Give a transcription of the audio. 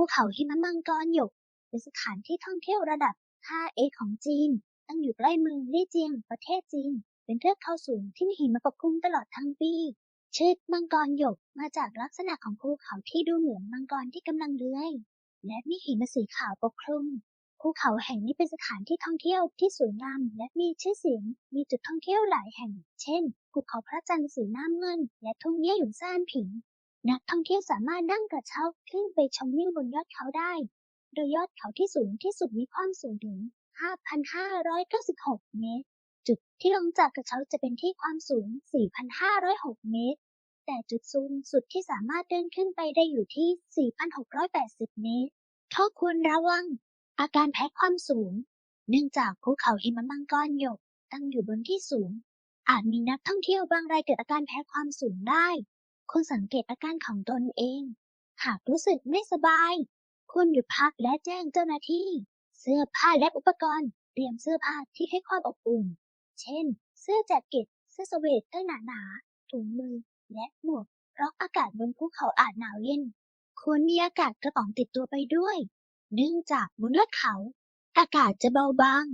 ภูเขาหิมะมังกรหยก เป็นสถานที่ท่องเที่ยวระดับ 5A ของจีน ตั้งอยู่ใกล้เมืองลี่เจียง ประเทศจีน เป็นเทือกเขาสูงที่มีหิมะปกคลุมตลอดทั้งปี ชื่อมังกรหยกมาจากลักษณะของภูเขาที่ดูเหมือนมังกรที่กำลังเลื้อย และมีหิมะสีขาวปกคลุม ภูเขาแห่งนี้เป็นสถานที่ท่องเที่ยวที่สวยงามและมีชื่อเสียง มีจุดท่องเที่ยวหลายแห่ง เช่น ภูเขาพระจันทร์สีน้ำเงิน และทุ่งเยี่ยหยวนซ่านผิง นักท่องเที่ยวสามารถนั่งกระเช้าขึ้นไปชมวิวบนยอดเขาได้ โดยยอดเขาที่สูงที่สุดมีความสูงถึง 5,596 เมตร จุดที่ลงจากกระเช้าจะเป็นที่ความสูง 4,506 เมตร แต่จุดสูงสุดที่สามารถเดินขึ้นไปได้อยู่ที่ 4,680 เมตร ข้อควรระวัง อาการแพ้ความสูง เนื่องจากภูเขาหิมะมังกรหยกตั้งอยู่บนที่สูง อาจมีนักท่องเที่ยวบางรายเกิดอาการแพ้ความสูงได้ ควรสังเกตอาการของตนเอง หากรู้สึกไม่สบาย ควรหยุดพักและแจ้งเจ้าหน้าที่ เสื้อผ้าและอุปกรณ์ เตรียมเสื้อผ้าที่ให้ความอบอุ่น เช่น เสื้อแจ็คเก็ต เสื้อสเวตเตอร์หนาๆ ถุงมือ และหมวก เพราะอากาศบนภูเขาอาจหนาวเย็น ควรมีอากาศกระป๋องติดตัวไปด้วย เนื่องจากบนยอดเขา อากาศจะเบาบาง